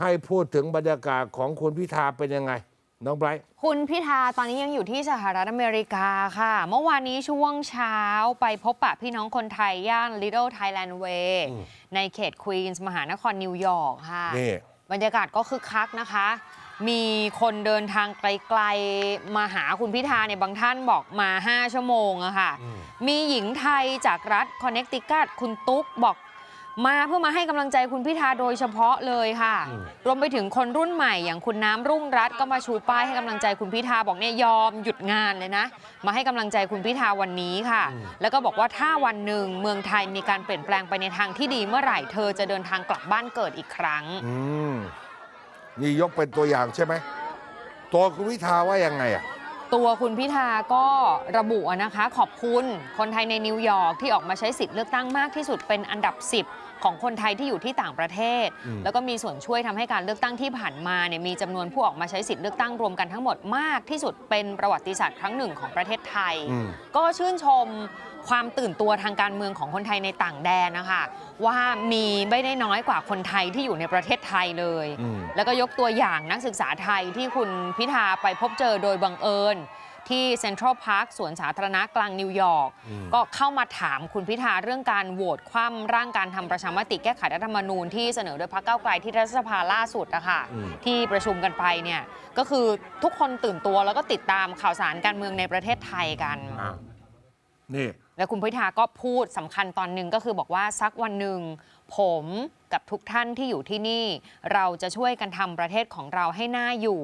ให้พูดถึงบรรยากาศของคุณพิธาเป็นยังไง น้องไบรท์คุณพิธาตอนนี้ยังอยู่ที่สหรัฐอเมริกาค่ะ เมื่อวานนี้ช่วงเช้าไปพบปะพี่น้องคนไทย ย่าน Little Thailand Way ในเขตควีนส์มหานครนิวยอร์กค่ะ นี่บรรยากาศก็คึกคักนะคะ มีคนเดินทางไกลๆ มาหาคุณพิธาเนี่ยบางท่านบอกมา 5 ชั่วโมงอะค่ะ มีหญิงไทยจากรัฐคอนเน c ติคัตคุณตุ๊กบอก มาเพื่อมาให้กำลังใจคุณพิธาโดยเฉพาะเลยค่ะ รวมไปถึงคนรุ่นใหม่อย่างคุณน้ำรุ่งรัตน์ก็มาชูป้ายให้กำลังใจคุณพิธาบอกเนี่ยยอมหยุดงานเลยนะ มาให้กำลังใจคุณพิธาวันนี้ค่ะ แล้วก็บอกว่าถ้าวันหนึ่งเมืองไทยมีการเปลี่ยนแปลงไปในทางที่ดีเมื่อไหร่เธอจะเดินทางกลับบ้านเกิดอีกครั้งอืมนี่ยกเป็นตัวอย่างใช่ไหมตัวคุณพิธาว่ายังไงอะ ตัวคุณพิธาก็ระบุอะนะคะ ขอบคุณคนไทยในนิวยอร์กที่ออกมาใช้สิทธิ์เลือกตั้งมากที่สุดเป็นอันดับ 10 ของคนไทยที่อยู่ที่ต่างประเทศอืมแล้วก็มีส่วนช่วยทำให้การเลือกตั้งที่ผ่านมาเนี่ยมีจำนวนผู้ออกมาใช้สิทธิ์เลือกตั้งรวมกันทั้งหมดมากที่สุดเป็นประวัติศาสตร์ครั้งหนึ่งของประเทศไทยอืมก็ชื่นชม ความตื่นตัวทางการเมืองของคนไทยในต่างแดนนะคะว่ามีไม่ได้น้อยกว่าคนไทยที่อยู่ในประเทศไทยเลยอืมแล้วก็ยกตัวอย่างนักศึกษาไทยที่คุณพิธาไปพบเจอโดยบังเอิญที่เซ็นทรัลพาร์คสวนสาธารณะกลางนิวยอร์กอืมก็เข้ามาถามคุณพิธาเรื่องการโหวตคว่ำร่างการทำประชามติแก้ไขรัฐธรรมนูญที่เสนอโดยพรรคก้าวไกลที่รัฐสภาล่าสุดอะค่ะที่ประชุมกันไปเนี่ยก็คือทุกคนตื่นตัวแล้วก็ติดตามข่าวสารการเมืองในประเทศไทยกันอะนี่ แล้วคุณพิธาก็พูดสำคัญตอนหนึ่งก็คือบอกว่าสักวันหนึ่งผม กับทุกท่านที่อยู่ที่นี่ เราจะช่วยกันทำประเทศของเราให้น่าอยู่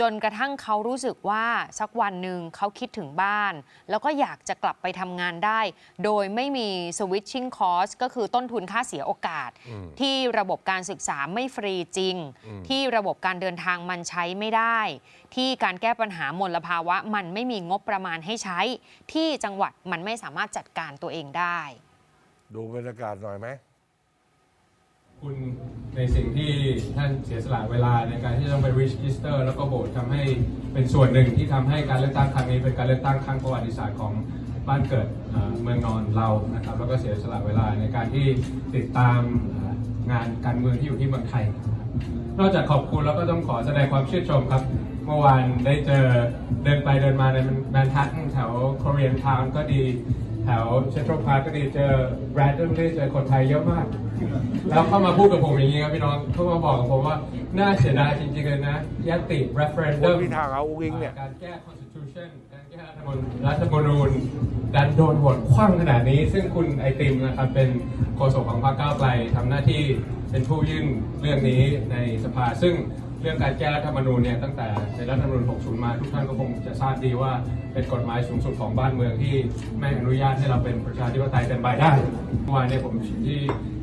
จนกระทั่งเขารู้สึกว่าสักวันหนึ่งเขาคิดถึงบ้าน แล้วก็อยากจะกลับไปทำงานได้ โดยไม่มี switching cost ก็คือต้นทุนค่าเสียโอกาส ที่ระบบการศึกษาไม่ฟรีจริง ที่ระบบการเดินทางมันใช้ไม่ได้ ที่การแก้ปัญหามลภาวะมันไม่มีงบประมาณให้ใช้ ที่จังหวัดมันไม่สามารถจัดการตัวเองได้ ดูบรรยากาศหน่อยไหม คุณในสิ่งที่ท่านเสียสละเวลาในการที่ต้องไปรีจิสเตอร์แล้วก็โหวตทำให้เป็นส่วนหนึ่งที่ทำให้การเลือกตั้งครั้งนี้เป็นการเลือกตั้งครั้งประวัติศาสตร์ของบ้านเกิดเมืองนอนเรานะครับ แล้วก็เสียสละเวลาในการที่ติดตามงานการเมืองที่อยู่ที่เมืองไทย นอกจากขอบคุณแล้วก็ต้องขอแสดงความชื่นชมครับ เมื่อวานได้เจอเดินไปเดินมาในแมนฮัตตันแถวโคเรียนทาวน์ก็ดี แถวเซ็นทรัลพาร์คก็ดีเจอแบรนด์ได้เจอคนไทยเยอะมาก แล้วเข้ามาพูดกับผมอย่างนี้ครับพี่น้องเขามาบอกกับผมว่า น่าเสียดายจริงๆเลยนะยติคุณ referendum พิธาเอาอุ้งเนี่ยการแก้ constitution การแก้รัฐธรรมนูญรัฐธรรมนูญดันโดนโหวตคว่ำขนาดนี้ ซึ่งคุณไอติมนะครับเป็นโฆษกของพรรคก้าวไกลทำหน้าที่เป็นผู้ยื่นเรื่องนี้ในสภาซึ่ง เรื่องการแก้รัฐธรรมนูญเนี่ยตั้งแต่ในรัฐธรรมนูญ 60 มาทุกท่านก็คงจะทราบดีว่าเป็นกฎหมายสูงสุดของบ้านเมืองที่ไม่อนุญาตให้เราเป็นประชาธิปไตยเต็มใบได้เมื่อวานเนี่ยผมที่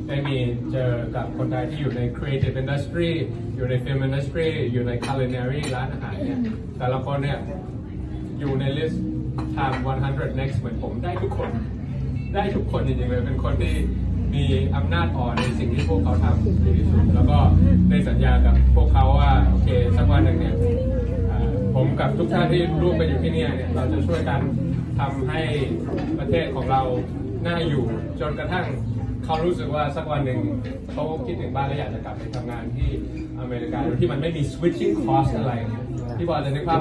ได้มีเจอกับคนไทยที่อยู่ใน creative industry อยู่ใน film industry อยู่ใน culinary ร้านอาหารเนี่ยแต่ละคนเนี่ยอยู่ในลิสต์ทำ100 next เหมือนผมได้ทุกคน ได้ทุกคนจริงๆเลยเป็นคนที่ มีอำนาจอ่อนในสิ่งที่พวกเขาทำดีที่สุดแล้วก็ได้สัญญากับพวกเขาว่าโอเคสักวันหนึ่งเนี่ยผมกับทุกท่านที่ร่วมกันอยู่ที่นี่เนี่ยเราจะช่วยกันทำให้ประเทศของเราน่าอยู่ จนกระทั่งเขารู้สึกว่าสักวันหนึ่งเขาคิดถึงบ้านและอยากจะกลับไปทำงานที่อเมริกาโดยที่มันไม่มี switching cost อะไรเนี่ยที่บอลจะนึกภาพ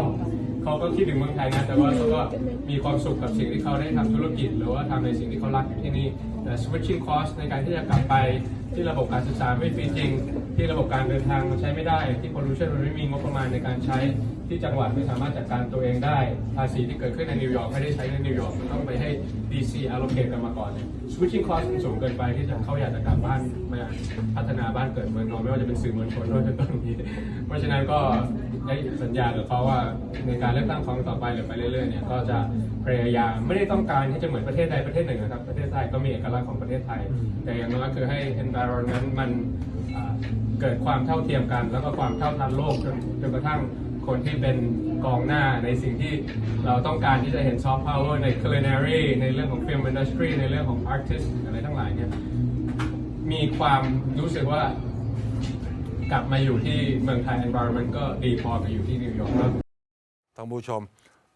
เขาก็คิดถึงเมืองไทยนะแต่ว่าเขาก็มีความสุขกับสิ่งที่เขาได้ทำธุรกิจ หรือว่าทำในสิ่งที่เขารักอยู่ที่นี่แต่ switching cost ในการที่จะกลับไปที่ระบบการศึกษาไม่ฟรีจริง ที่ระบบการเดินทางมันใช้ไม่ได้ ที่ pollution มันไม่มีงบประมาณในการใช้ที่จังหวัดไม่สามารถจัดการตัวเองได้ ภาษีที่เกิดขึ้นในนิวยอร์กไม่ได้ใช้ในนิวยอร์กมันต้องไปให้ DC allocate กันมาก่อน switching cost มันสูงเกินไปที่จะเขาอยากจะกลับบ้านมาพัฒนาบ้านเกิดเมืองนอนไม่ว่าจะเป็นสื่อมวลชนด้วยจนตรงนี้เพราะฉะนั้นก็ ได้สัญญากับเขาว่าในการเลือกตั้งครั้งต่อไปหรือไปเรื่อยๆเนี่ยก็จะพยายามไม่ได้ต้องการที่จะเหมือนประเทศใดประเทศหนึ่งนะครับ ประเทศไทยก็มีเอกลักษณ์ของประเทศไทย แต่อย่างน้อยคือให้ environment มันเกิดความเท่าเทียมกัน แล้วก็ความเท่าทันโลกจนจนกระทั่งคนที่เป็นกองหน้าในสิ่งที่เราต้องการที่จะเห็น soft power ใน culinary ในเรื่องของ film industry ในเรื่องของ artist อะไรทั้งหลายเนี่ยมีความรู้สึกว่า กลับมาอยู่ที่เมืองไทย environment ก็ดีพอกับอยู่ที่นิวยอร์กครับท่านผู้ชม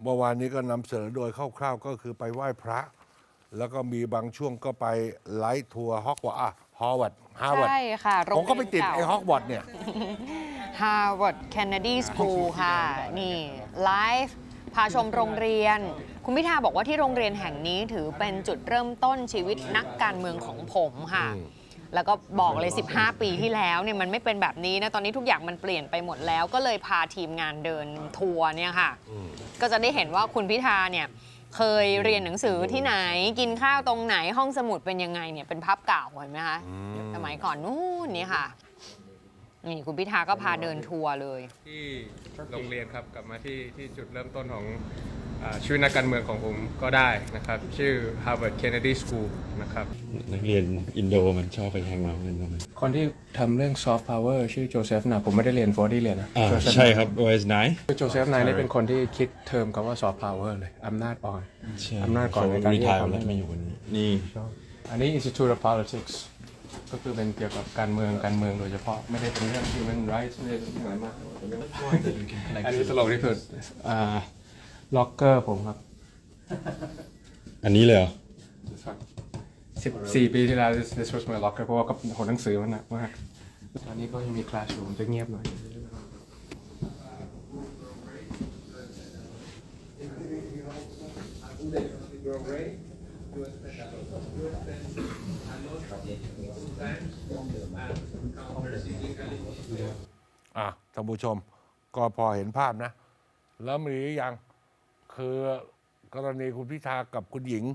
เมื่อวานนี้ก็นำเสนอโดยคร่าวๆ ก็คือไปไหว้พระ แล้วก็มีบางช่วงก็ไปไลฟ์ทัวร์ฮอกวอตส์ฮอร์วาร์ดฮาร์วาร์ดใช่ค่ะโรงผมก็ไปติดเรียนไอ้เาฮอกวอตส์เนี่ย Harvard Kennedy School ค่ะ นี่ไลฟ์พาชมโรงเรียน คุณพิธาบอกว่าที่โรงเรียนแห่งนี้ถือเป็นจุดเริ่มต้นชีวิตนักการเมืองของผมค่ะ แล้วก็บอกเลย 15 ปีที่แล้วเนี่ยมันไม่เป็นแบบนี้นะ ตอนนี้ทุกอย่างมันเปลี่ยนไปหมดแล้ว ก็เลยพาทีมงานเดินทัวร์เนี่ยค่ะ ก็จะได้เห็นว่าคุณพิธาเนี่ยเคยเรียนหนังสือที่ไหนกินข้าวตรงไหนห้องสมุดเป็นยังไงเนี่ยเป็นภาพเก่าเห็นไหมคะสมัยก่อนนู่นนี่ค่ะนี่คุณพิธาก็พาเดินทัวร์เลย ที่โรงเรียนครับกลับมาที่ที่จุดเริ่มต้นของอา ชีวิตนักการเมืองของผมก็ได้นะครับ ชื่อ Harvard Kennedy School นะครับ นักเรียนอินโดมันชอบไปแฮงเอาท์กันตรงนั้นคนที่ทำเรื่อง soft power ชื่อโจเซฟนะผมไม่ได้เรียนฟอร์ดี้เรียนนะอ่าโจเซฟใช่ครับ OS 9 โจเซฟนายนี่เป็นคนที่คิดเทอมคำว่า soft power เลยอำนาจอ่อน ใช่อำนาจก่อนในเขาการรีที่ทายจะแล้วทำมาอยู่วันนี้ นี่ อันนี้ Institute of Politics ก็คือเป็นเกี่ยวกับการเมืองการเมืองโดยเฉพาะไม่ได้เป็นเรื่อง human rights ไม่ได้เป็นเรื่องอะไรมากอันนี้ตลกที่สุดอ่า ล็อกเกอร์ผมครับอันนี้เลยเหรอสิบสี่ปีที่แล้ว this this was my locker เพราะว่าก็โหหนังสือมันหนักมาก ตอนนี้ก็ยังมี classroom จะเงียบหน่อย อะท่านผู้ชมก็พอเห็นภาพนะ แล้วมีหรือยัง คือกรณีคุณพิธากับคุณหญิง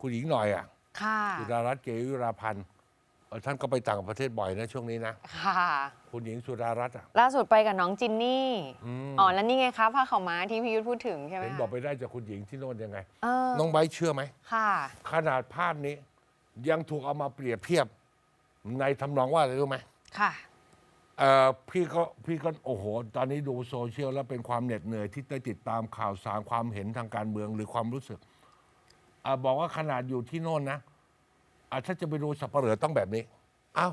คุณหญิงหน่อยอะค่ะ สุดารัตน์เกยุราพันธ์เออท่านก็ไปต่างประเทศบ่อยนะช่วงนี้นะ ค่ะ คุณหญิงสุดารัตน์อะล่าสุดไปกับน้องจินนี่ อืมอ๋อ แล้วนี่ไงคะผ้าขาวม้าที่พี่ยุทธพูดถึงใช่ไหมเห็นคะบอกไปได้จากคุณหญิงที่โน่นยังไง เออน้องไบร์ทเชื่อไหม ค่ะ ขนาดภาพนี้ยังถูกเอามาเปรียบเทียบในทำนองว่าอะไรรู้ไหมค่ะ เอ่อพี่ก็พี่ก็โอ้โห ตอนนี้ดูโซเชียลแล้วเป็นความเหน็ดเหนื่อยที่ได้ติดตามข่าวสารความเห็นทางการเมืองหรือความรู้สึกอบอกว่าขนาดอยู่ที่โน่นนะอถ้าจะไปดูสับเปลือต้องแบบนี้ เอ้า